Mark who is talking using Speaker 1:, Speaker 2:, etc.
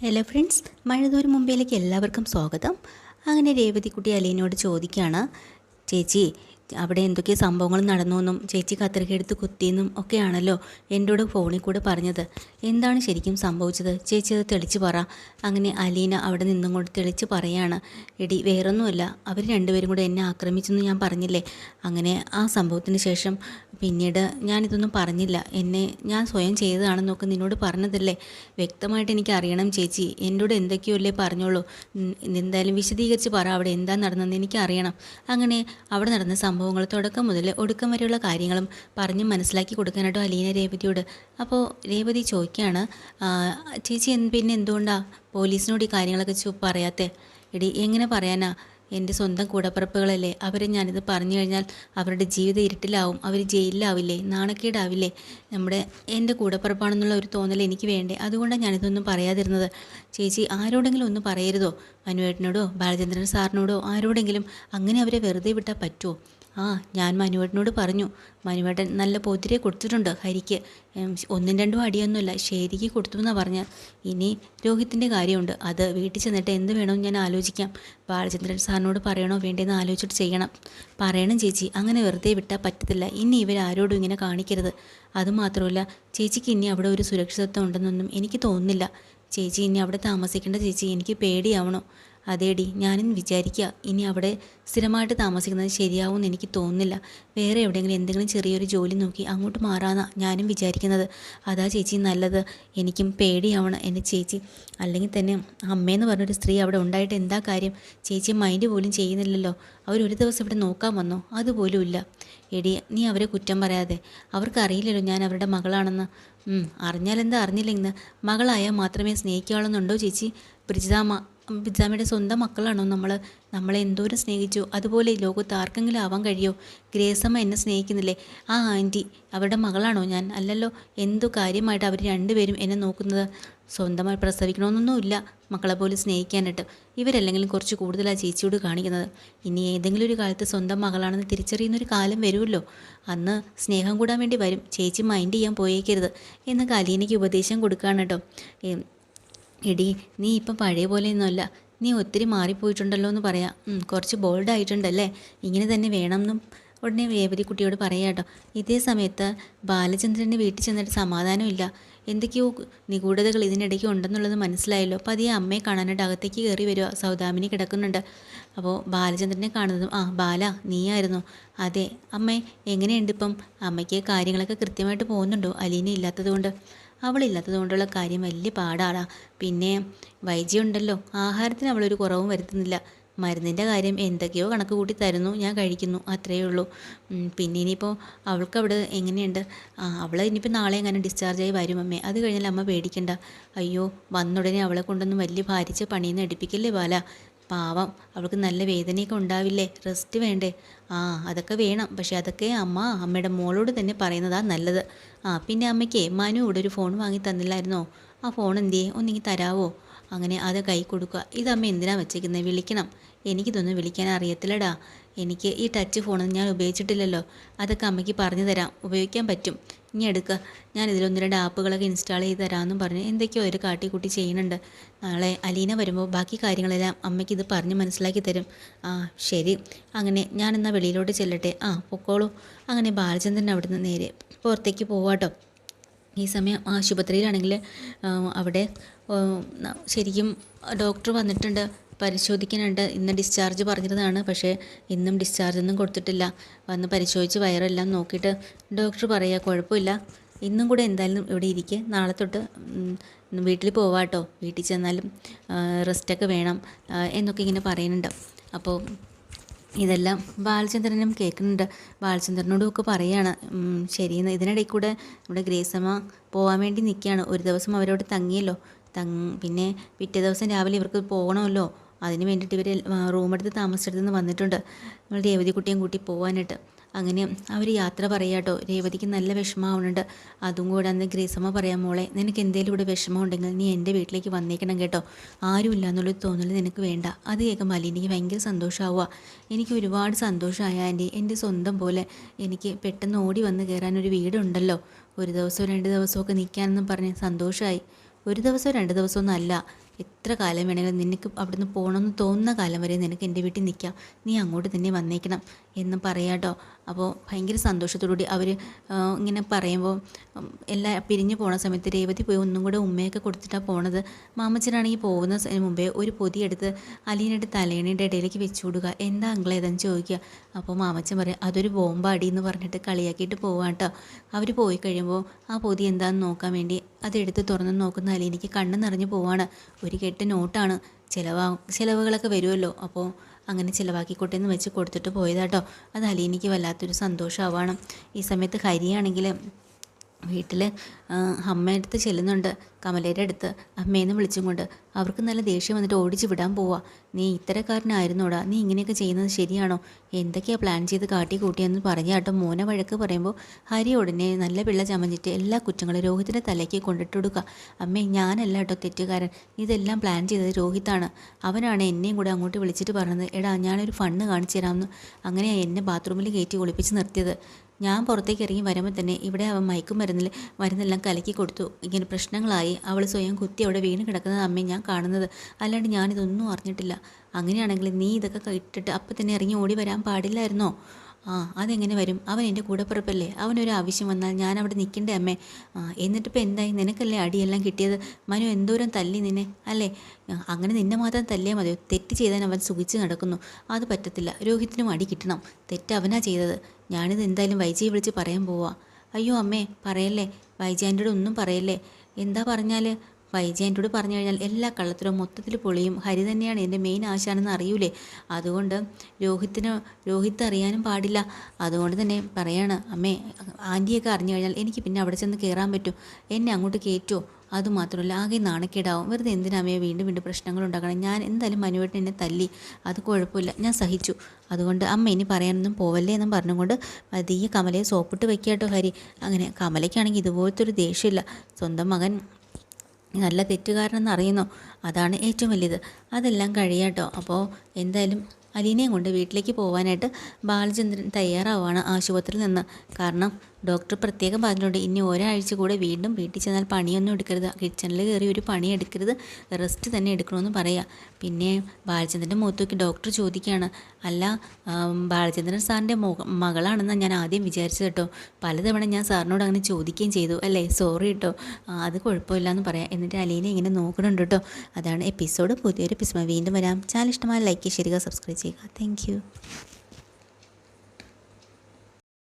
Speaker 1: Hello friends മഴതൂർ മുമ്പേലേക്ക് എല്ലാവർക്കും സ്വാഗതം. അങ്ങനെ രേവതിക്കുട്ടി അലീനോട് ചോദിക്കുകയാണ് ചേച്ചി അവിടെ എന്തൊക്കെ സംഭവങ്ങൾ നടന്നുവെന്നും ചേച്ചി കത്രികയെടുത്ത് കുത്തിയെന്നും ഒക്കെയാണല്ലോ കൂടെ ഫോണിൽ കൂടെ പറഞ്ഞത്. എന്താണ് ശരിക്കും സംഭവിച്ചത്? ചേച്ചി അത് തെളിച്ച് പറ. അങ്ങനെ അലീന അവിടെ നിന്നും കൊണ്ട് തെളിച്ച് പറയാണ്. എടി വേറൊന്നുമല്ല. അവർ രണ്ടുപേരും കൂടെ എന്നെ ആക്രമിച്ചെന്ന് ഞാൻ പറഞ്ഞില്ലേ? അങ്ങനെ ആ സംഭവത്തിന് ശേഷം പിന്നീട് ഞാനിതൊന്നും പറഞ്ഞില്ല. എന്നെ ഞാൻ സ്വയം ചെയ്തതാണെന്നൊക്കെ നിന്നോട് പറഞ്ഞതല്ലേ? വ്യക്തമായിട്ട് എനിക്ക് അറിയണം ചേച്ചി. എന്നോട് എന്തൊക്കെയോ അല്ലേ പറഞ്ഞോളൂ എന്തായാലും വിശദീകരിച്ച് പറ. അവിടെ എന്താ നടന്നതെന്ന് എനിക്ക് അറിയണം അങ്ങനെ അവിടെ നടന്ന സംഭവങ്ങൾ തുടക്കം മുതൽ ഒടുക്കം വരെയുള്ള കാര്യങ്ങളും പറഞ്ഞ് മനസ്സിലാക്കി കൊടുക്കാനായിട്ടോ അലീന രേവതിയോട്. അപ്പോൾ രേവതി ചോദിക്കുകയാണ് "ആ, ചേച്ചി പിന്നെ എന്തുകൊണ്ടാണ് പോലീസിനോട് ഈ കാര്യങ്ങളൊക്കെ ചു പറയാത്തേ? എടി എങ്ങനെ പറയാനാ? എന്റെ സ്വന്തം കൂടപ്പിറപ്പുകളല്ലേ. അവരെ ഞാനിത് പറഞ്ഞു കഴിഞ്ഞാൽ അവരുടെ ജീവിതം ഇരുട്ടിലാവും. അവർ ജയിലിലാവില്ലേ? നാണക്കേടാവില്ലേ? നമ്മുടെ എന്റെ കൂടപ്പിറപ്പാണെന്നുള്ള ഒരു തോന്നൽ എനിക്ക് വേണ്ടേ? അതുകൊണ്ടാണ് ഞാനിതൊന്നും പറയാതിരുന്നത്. ചേച്ചി ആരോടെങ്കിലും ഒന്ന് പറയരുതോ? മനുവേട്ടനോടോ ബാലചന്ദ്രൻ സാറിനോടോ ആരോടെങ്കിലും അങ്ങനെ അവരെ വെറുതെ വിട്ടാൽ പറ്റുമോ ആ ഞാൻ മനുവേട്ടനോട് പറഞ്ഞു. മനുവേട്ടൻ നല്ല പൊതിരെ കൊടുത്തിട്ടുണ്ട് ഹരിക്ക്. ഒന്നും രണ്ടും അടിയൊന്നുമില്ല ശരിക്ക് കൊടുത്തു എന്നാണ് പറഞ്ഞ. ഇനി രോഹിത്തിന്റെ കാര്യമുണ്ട് അത് വീട്ടിൽ ചെന്നിട്ട് എന്ത് വേണമെന്ന് ഞാൻ ആലോചിക്കാം. ബാലചന്ദ്രൻ സാറിനോട് പറയണോ വേണ്ടേന്ന് ആലോചിച്ചിട്ട് ചെയ്യണം. പറയണം ചേച്ചി അങ്ങനെ വെറുതെ വിട്ടാൽ പറ്റത്തില്ല. ഇനി ഇവരാരോടും ഇങ്ങനെ കാണിക്കരുത്. അതുമാത്രമല്ല ചേച്ചിക്ക് ഇനി അവിടെ ഒരു സുരക്ഷിതത്വം ഉണ്ടെന്നൊന്നും എനിക്ക് തോന്നുന്നില്ല. ചേച്ചി ഇനി അവിടെ താമസിക്കേണ്ട ചേച്ചി എനിക്ക് പേടിയാവണോ. അതേടി ഞാനും വിചാരിക്കുക ഇനി അവിടെ സ്ഥിരമായിട്ട് താമസിക്കുന്നത് ശരിയാവുമെന്ന് എനിക്ക് തോന്നുന്നില്ല. വേറെ എവിടെയെങ്കിലും എന്തെങ്കിലും ചെറിയൊരു ജോലി നോക്കി അങ്ങോട്ട് മാറാനാണ് ഞാനും വിചാരിക്കുന്നത്. അതാ ചേച്ചി നല്ലത്. എനിക്കും പേടിയാവണം എന്റെ ചേച്ചി. അല്ലെങ്കിൽ തന്നെ അമ്മയെന്ന് പറഞ്ഞൊരു സ്ത്രീ അവിടെ ഉണ്ടായിട്ട് എന്താ കാര്യം? ചേച്ചി മൈൻഡ് പോലും ചെയ്യുന്നില്ലല്ലോ. അവരൊരു ദിവസം ഇവിടെ നോക്കാൻ വന്നോ? അതുപോലും ഇല്ല. എടി നീ അവരെ കുറ്റം പറയാതെ. അവർക്കറിയില്ലല്ലോ ഞാൻ അവരുടെ മകളാണെന്ന്. അറിഞ്ഞാലെന്താ അറിഞ്ഞില്ലെന്ന്. മകളായാൽ മാത്രമേ സ്നേഹിക്കാവുന്നുണ്ടോ ചേച്ചി? ബ്രിജിതാമ്മ ബ്രിജിതാമ്മയുടെ സ്വന്തം മക്കളാണോ നമ്മൾ നമ്മളെ എന്തോരം സ്നേഹിച്ചു? അതുപോലെ ലോകത്ത് ആർക്കെങ്കിലും ആവാൻ കഴിയോ? ഗ്രേസമ്മ എന്നെ സ്നേഹിക്കുന്നില്ലേ? ആ ആന്റി. അവരുടെ മകളാണോ ഞാൻ? അല്ലല്ലോ എന്തു കാര്യമായിട്ട് അവർ രണ്ടുപേരും എന്നെ നോക്കുന്നത്? സ്വന്തമായി പ്രസവിക്കണമെന്നൊന്നുമില്ല മക്കളെ പോലും സ്നേഹിക്കാനായിട്ട്. ഇവരല്ലെങ്കിലും കുറച്ച് കൂടുതലാണ് ചേച്ചിയോട് കാണിക്കുന്നത്. ഇനി ഏതെങ്കിലും ഒരു കാലത്ത് സ്വന്തം മകളാണെന്ന് തിരിച്ചറിയുന്നൊരു കാലം വരുമല്ലോ. അന്ന് സ്നേഹം കൂടാൻ വേണ്ടി വരും. ചേച്ചി മൈൻഡ് ചെയ്യാൻ പോയേക്കരുത്. എന്ന് കലീനയ്ക്ക് ഉപദേശം കൊടുക്കുകയാണ് കേട്ടോ. എടി നീ ഇപ്പം പഴയ പോലെയൊന്നുമല്ല. നീ ഒത്തിരി മാറിപ്പോയിട്ടുണ്ടല്ലോ എന്ന് പറയാം. കുറച്ച് ബോൾഡ് ആയിട്ടുണ്ടല്ലേ ഇങ്ങനെ തന്നെ വേണമെന്നും ഉടനെ രേവതി കുട്ടിയോട് പറയാം കേട്ടോ. ഇതേ സമയത്ത് ബാലചന്ദ്രന്റെ വീട്ടിൽ ചെന്നിട്ട് സമാധാനമില്ല. എന്തൊക്കെയോ നിഗൂഢതകൾ ഇതിനിടയ്ക്ക് ഉണ്ടെന്നുള്ളത് മനസ്സിലായല്ലോ. അപ്പോൾ അതേ അമ്മയെ കാണാനായിട്ട് അകത്തേക്ക് കയറി വരിക സൗദാമിനി കിടക്കുന്നുണ്ട്. അപ്പോൾ ബാലചന്ദ്രനെ കാണുന്നതും ആ ബാല നീയായിരുന്നു. അതെ അമ്മേ എങ്ങനെയുണ്ട് ഇപ്പം? അമ്മയ്ക്ക് കാര്യങ്ങളൊക്കെ കൃത്യമായിട്ട് പോകുന്നുണ്ടോ? അലീന ഇല്ലാത്തത് കൊണ്ട് അവളില്ലാത്തത് കൊണ്ടുള്ള കാര്യം വലിയ പാടാടാ. പിന്നെ വൈദ്യുണ്ടല്ലോ ആഹാരത്തിന് അവളൊരു കുറവും വരുത്തുന്നില്ല. മരുന്നിന്റെ കാര്യം എന്തൊക്കെയോ കണക്ക് കൂട്ടി തരുന്നു ഞാൻ കഴിക്കുന്നു അത്രയേ ഉള്ളൂ. പിന്നെ ഇനിയിപ്പോൾ അവൾക്ക് അവിടെ എങ്ങനെയുണ്ട് അവൾ ഇനിയിപ്പോൾ നാളെ എങ്ങനെ ഡിസ്ചാർജായി വരും അമ്മേ. അത് കഴിഞ്ഞാൽ അമ്മ പേടിക്കണ്ട. അയ്യോ വന്നുടനെ അവളെ കൊണ്ടൊന്നും വലിയ ഭാരിച്ച് പണിയൊന്നും എടുപ്പിക്കല്ലേ ബാല? പാവം. അവൾക്ക് നല്ല വേദനയൊക്കെ ഉണ്ടാവില്ലേ? റെസ്റ്റ് വേണ്ടേ? ആ അതൊക്കെ വേണം. പക്ഷെ അതൊക്കെ അമ്മ അമ്മയുടെ മോളോട് തന്നെ പറയുന്നതാ നല്ലത്. ആ പിന്നെ അമ്മയ്ക്ക് മനു ഇവിടെ ഒരു ഫോൺ വാങ്ങി തന്നില്ലായിരുന്നോ? ആ ഫോൺ എന്തിയേ? ഒന്നിങ്ങി തരാവോ? അങ്ങനെ അത് കൈ കൊടുക്കുക. ഇതമ്മ എന്തിനാ വെച്ചേക്കുന്നത് വിളിക്കണം. എനിക്കിതൊന്നും വിളിക്കാൻ അറിയത്തില്ലടാ. എനിക്ക് ഈ ടച്ച് ഫോണൊന്നും ഞാൻ ഉപയോഗിച്ചിട്ടില്ലല്ലോ. അതൊക്കെ അമ്മയ്ക്ക് പറഞ്ഞു തരാം. ഉപയോഗിക്കാൻ പറ്റും. ഇനി എടുക്കുക ഞാൻ ഇതിലൊന്ന് രണ്ട് ആപ്പുകളൊക്കെ ഇൻസ്റ്റാൾ ചെയ്ത് തരാമെന്നും പറഞ്ഞ് എന്തൊക്കെയോ ഒരു കാട്ടിക്കൂട്ടി ചെയ്യുന്നുണ്ട്. നാളെ അലീന വരുമ്പോൾ ബാക്കി കാര്യങ്ങളെല്ലാം അമ്മയ്ക്ക് ഇത് പറഞ്ഞ് മനസ്സിലാക്കി തരും. ആ ശരി. അങ്ങനെ ഞാൻ എന്നാൽ വെളിയിലോട്ട് ചെല്ലട്ടെ? ആ പൊക്കോളൂ. അങ്ങനെ ബാലചന്ദ്രൻ അവിടുന്ന് നേരെ പുറത്തേക്ക് പോവാട്ടോ ഈ സമയം ആശുപത്രിയിലാണെങ്കിൽ അവിടെ ശരിക്കും ഡോക്ടർ വന്നിട്ടുണ്ട്. പരിശോധിക്കാനുണ്ട്. ഇന്ന് ഡിസ്ചാർജ് പറഞ്ഞതാണ് പക്ഷേ ഇന്നും ഡിസ്ചാർജ് ഒന്നും കൊടുത്തിട്ടില്ല. വന്ന് പരിശോധിച്ച് വയറെല്ലാം നോക്കിയിട്ട് ഡോക്ടർ പറയുക കുഴപ്പമില്ല. ഇന്നും കൂടെ എന്തായാലും ഇവിടെ ഇരിക്കുക നാളെ തൊട്ട് വീട്ടിൽ പോവാട്ടോ വീട്ടിൽ ചെന്നാലും റെസ്റ്റൊക്കെ വേണം എന്നൊക്കെ ഇങ്ങനെ പറയുന്നുണ്ട്. അപ്പോൾ ഇതെല്ലാം ബാലചന്ദ്രനും കേൾക്കുന്നുണ്ട്. ബാലചന്ദ്രനോടും ഒക്കെ പറയാണ് ശരി ശരിയെന്ന്. ഇതിനിടയിൽ കൂടെ നമ്മുടെ ഗ്രേസമ്മ പോകാൻ വേണ്ടി നിൽക്കുകയാണ്. ഒരു ദിവസം അവരോട് തങ്ങിയല്ലോ. തങ് പിന്നെ പിറ്റേ ദിവസം രാവിലെ ഇവർക്ക് പോകണമല്ലോ. അതിന് വേണ്ടിയിട്ട് ഇവർ റൂമെടുത്ത് താമസിച്ചെടുത്ത് വന്നിട്ടുണ്ട്. നമ്മൾ രേവതി കുട്ടിയും കൂട്ടി പോകാനായിട്ട് അങ്ങനെ അവർ യാത്ര പറയാട്ടോ. രേവതിക്ക് നല്ല വിഷമമാവുന്നുണ്ട്. അതും കൂടെ അന്ന് ഗ്രേസമ്മ പറയാം മോളെ നിനക്ക് എന്തെങ്കിലും ഇവിടെ വിഷമം ഉണ്ടെങ്കിൽ നീ എന്റെ വീട്ടിലേക്ക് വന്നേക്കണം കേട്ടോ. ആരുമില്ല എന്നുള്ളൊരു തോന്നൽ നിനക്ക് വേണ്ട. അത് കേൾക്കുമ്പോൾ എനിക്ക് ഭയങ്കര സന്തോഷമാവുക എനിക്ക് ഒരുപാട് സന്തോഷമായ ആന്റി. എന്റെ സ്വന്തം പോലെ എനിക്ക് പെട്ടെന്ന് ഓടി വന്ന് കയറാൻ ഒരു വീടുണ്ടല്ലോ. ഒരു ദിവസവും രണ്ട് ദിവസമൊക്കെ നിൽക്കാനെന്നും പറഞ്ഞ് സന്തോഷമായി ഒരു ദിവസമോ രണ്ട് ദിവസമൊന്നും അല്ല. എത്ര കാലം വേണമെങ്കിലും നിനക്ക് അവിടുന്ന് പോകണമെന്ന് തോന്നുന്ന കാലം വരെ നിനക്ക് എന്റെ വീട്ടിൽ നിൽക്കാം. നീ അങ്ങോട്ട് തന്നെ വന്നേക്കണം എന്ന് പറയാട്ടോ അപ്പോൾ ഭയങ്കര സന്തോഷത്തോടുകൂടി അവർ ഇങ്ങനെ പറയുമ്പോൾ എല്ലാം പിരിഞ്ഞു പോണ സമയത്ത് രേവതി പോയി ഒന്നും കൂടെ ഉമ്മയൊക്കെ കൊടുത്തിട്ടാണ് പോണത്. മാമച്ചനാണെങ്കിൽ പോകുന്ന മുമ്പേ ഒരു പൊതിയെടുത്ത് അലീനയുടെ തലേണിയുടെ ഇടയിലേക്ക് വെച്ചു കൊടുക്കുക. എന്താ അങ്കിളേതെന്ന് ചോദിക്കുക. അപ്പോൾ മാമച്ചൻ പറയും അതൊരു ബോംബാടി എന്ന് പറഞ്ഞിട്ട് കളിയാക്കിയിട്ട് പോവാം കേട്ടോ. അവർ പോയി കഴിയുമ്പോൾ ആ പൊതി എന്താണെന്ന് നോക്കാൻ വേണ്ടി അതെടുത്ത് തുറന്ന് നോക്കുന്ന അലീനയ്ക്ക് കണ്ണ് നിറഞ്ഞു പോവാണ്. ഒരു കെട്ട് നോട്ടാണ്. ചിലവാ ചിലവുകളൊക്കെ വരുമല്ലോ അപ്പോൾ അങ്ങനെ ചിലവാക്കിക്കോട്ടെ എന്ന് വെച്ച് കൊടുത്തിട്ട് പോയതാട്ടോ. അത് അലീനയ്ക്ക് വല്ലാത്തൊരു സന്തോഷമാവാണ് ഈ സമയത്ത് ഹരിയാണെങ്കിൽ വീട്ടിൽ അമ്മയടുത്ത് ചെല്ലുന്നുണ്ട്. കമലയുടെ അടുത്ത് അമ്മേന്ന് വിളിച്ചും കൊണ്ട് അവർക്ക് നല്ല ദേഷ്യം വന്നിട്ട് ഓടിച്ചു വിടാൻ പോവാ. നീ ഇത്തരക്കാരനായിരുന്നോടാ? നീ ഇങ്ങനെയൊക്കെ ചെയ്യുന്നത് ശരിയാണോ? എന്തൊക്കെയാ പ്ലാൻ ചെയ്ത് കാട്ടി കൂട്ടിയെന്ന് പറഞ്ഞ കേട്ടോ. മോനെ വഴക്ക് പറയുമ്പോൾ ഹരി ഉടനെ നല്ല പിള്ള ചമഞ്ഞിട്ട് എല്ലാ കുറ്റങ്ങളും രോഹിത്തിന്റെ തലയ്ക്ക് കൊണ്ടിട്ട് കൊടുക്കുക അമ്മേ ഞാനല്ല കേട്ടോ തെറ്റുകാരൻ. ഇതെല്ലാം പ്ലാൻ ചെയ്തത് രോഹിത്താണ്. അവനാണ് എന്നെയും കൂടെ അങ്ങോട്ട് വിളിച്ചിട്ട് പറഞ്ഞത്. എടാ ഞാനൊരു ഫണ്ണ് കാണിച്ചു തരാമെന്ന്. അങ്ങനെയാണ് എന്നെ ബാത്റൂമിൽ കയറ്റി ഒളിപ്പിച്ച് നിർത്തിയത്. ഞാൻ പുറത്തേക്ക് ഇറങ്ങി വരുമ്പോൾ തന്നെ ഇവിടെ അവൻ മയക്കുമരുന്നിൽ മരുന്നെല്ലാം കലക്കി കൊടുത്തു. ഇങ്ങനെ പ്രശ്നങ്ങളായി അവൾ സ്വയം കുത്തി അവിടെ വീണ് കിടക്കുന്നത് അമ്മയെ ഞാൻ കാണുന്നത്. അല്ലാണ്ട് ഞാനിതൊന്നും അറിഞ്ഞിട്ടില്ല. അങ്ങനെയാണെങ്കിൽ നീ ഇതൊക്കെ ഇട്ടിട്ട് അപ്പം തന്നെ ഇറങ്ങി ഓടി വരാൻ പാടില്ലായിരുന്നോ? ആ അതെങ്ങനെ വരും? അവൻ എന്റെ കൂടപ്പിറപ്പല്ലേ അവനൊരു ആവശ്യം വന്നാൽ ഞാൻ അവിടെ നിൽക്കണ്ടേ അമ്മേ? എന്നിട്ടിപ്പോൾ എന്തായി? നിനക്കല്ലേ അടിയെല്ലാം കിട്ടിയത്? മനു എന്തോരം തല്ലി നിന്നെ അല്ലേ? അങ്ങനെ നിന്നെ മാത്രം തല്ലിയാൽ മതിയോ? തെറ്റ് ചെയ്താൽ അവൻ സുഖിച്ച് നടക്കുന്നു. അത് പറ്റത്തില്ല. രോഹിത്തിനും അടി കിട്ടണം. തെറ്റ് അവനാ ചെയ്തത്. ഞാനിത് എന്തായാലും വൈജിയെ വിളിച്ച് പറയാൻ പോവാ. അയ്യോ അമ്മേ പറയല്ലേ? വൈജാന്റെ ഒന്നും പറയല്ലേ? എന്താ പറഞ്ഞാൽ വൈജയന്റോട് പറഞ്ഞു കഴിഞ്ഞാൽ എല്ലാ കള്ളത്തിലും മൊത്തത്തിൽ പൊളിയും. ഹരി തന്നെയാണ് എന്റെ മെയിൻ ആശാനെന്ന് അറിയൂലേ? അതുകൊണ്ട് രോഹിത്തിന് രോഹിത്ത് അറിയാനും പാടില്ല. അതുകൊണ്ട് തന്നെ പറയാണ് അമ്മേ ആന്റിയൊക്കെ അറിഞ്ഞു കഴിഞ്ഞാൽ എനിക്ക് പിന്നെ അവിടെ ചെന്ന് കയറാൻ പറ്റും. എന്നെ അങ്ങോട്ട് കയറ്റുമോ അതുമാത്രമല്ല ആകെ നാണക്കേടാവും. വെറുതെ എന്തിനാ അമ്മയെ വീണ്ടും വീണ്ടും പ്രശ്നങ്ങൾ ഉണ്ടാക്കണം? ഞാൻ എന്തായാലും മനുവേട്ടൻ എന്നെ തല്ലി. അത് കുഴപ്പമില്ല. ഞാൻ സഹിച്ചു. അതുകൊണ്ട് അമ്മ ഇനി പറയാനൊന്നും പോവല്ലേ എന്നും പറഞ്ഞുകൊണ്ട് പതിയെ കമലയെ സോപ്പിട്ട് വെക്കാട്ടോ ഹരി. അങ്ങനെ കമലയ്ക്കാണെങ്കിൽ ഇതുപോലത്തെ ഒരു ദേഷ്യമില്ല. സ്വന്തം മകൻ നല്ല തെറ്റുകാരനെന്ന് അറിയുന്നു. അതാണ് ഏറ്റവും വലിയത്. അതെല്ലാം കഴിയാട്ടോ. അപ്പോൾ എന്തായാലും അലീനയും കൊണ്ട് വീട്ടിലേക്ക് പോകാനായിട്ട് ബാലചന്ദ്രൻ തയ്യാറാവുകയാണ് ആശുപത്രിയിൽ നിന്ന്. കാരണം ഡോക്ടർ പ്രത്യേകം പറഞ്ഞിട്ടുണ്ട് ഇനി ഒരാഴ്ച കൂടെ വീണ്ടും വീട്ടിൽ ചെന്നാൽ പണിയൊന്നും എടുക്കരുത്. കിച്ചണിൽ കയറി ഒരു പണി എടുക്കരുത്. റെസ്റ്റ് തന്നെ എടുക്കണമെന്ന് പറയാം. പിന്നെ ബാലചന്ദ്രന്റെ മുഖത്തേക്ക് ഡോക്ടർ ചോദിക്കുകയാണ് അല്ല ബാലചന്ദ്രൻ സാറിന്റെ മകളാണെന്നാണ് ഞാൻ ആദ്യം വിചാരിച്ചത് കേട്ടോ. പലതവണ ഞാൻ സാറിനോട് അങ്ങനെ ചോദിക്കുകയും ചെയ്തു. അല്ലേ? സോറി കേട്ടോ. അത് കുഴപ്പമില്ല എന്ന് പറയാം. എന്നിട്ട് അലീനെ ഇങ്ങനെ നോക്കണുണ്ട് കേട്ടോ. അതാണ് എപ്പിസോഡ്. പുതിയൊരു എപ്പിസോഡ്. വീണ്ടും വരാം. ചാനൽ ഇഷ്ടമായ ലൈക്ക് ചെയ്യുക സബ്സ്ക്രൈബ് ചെയ്യുക. താങ്ക്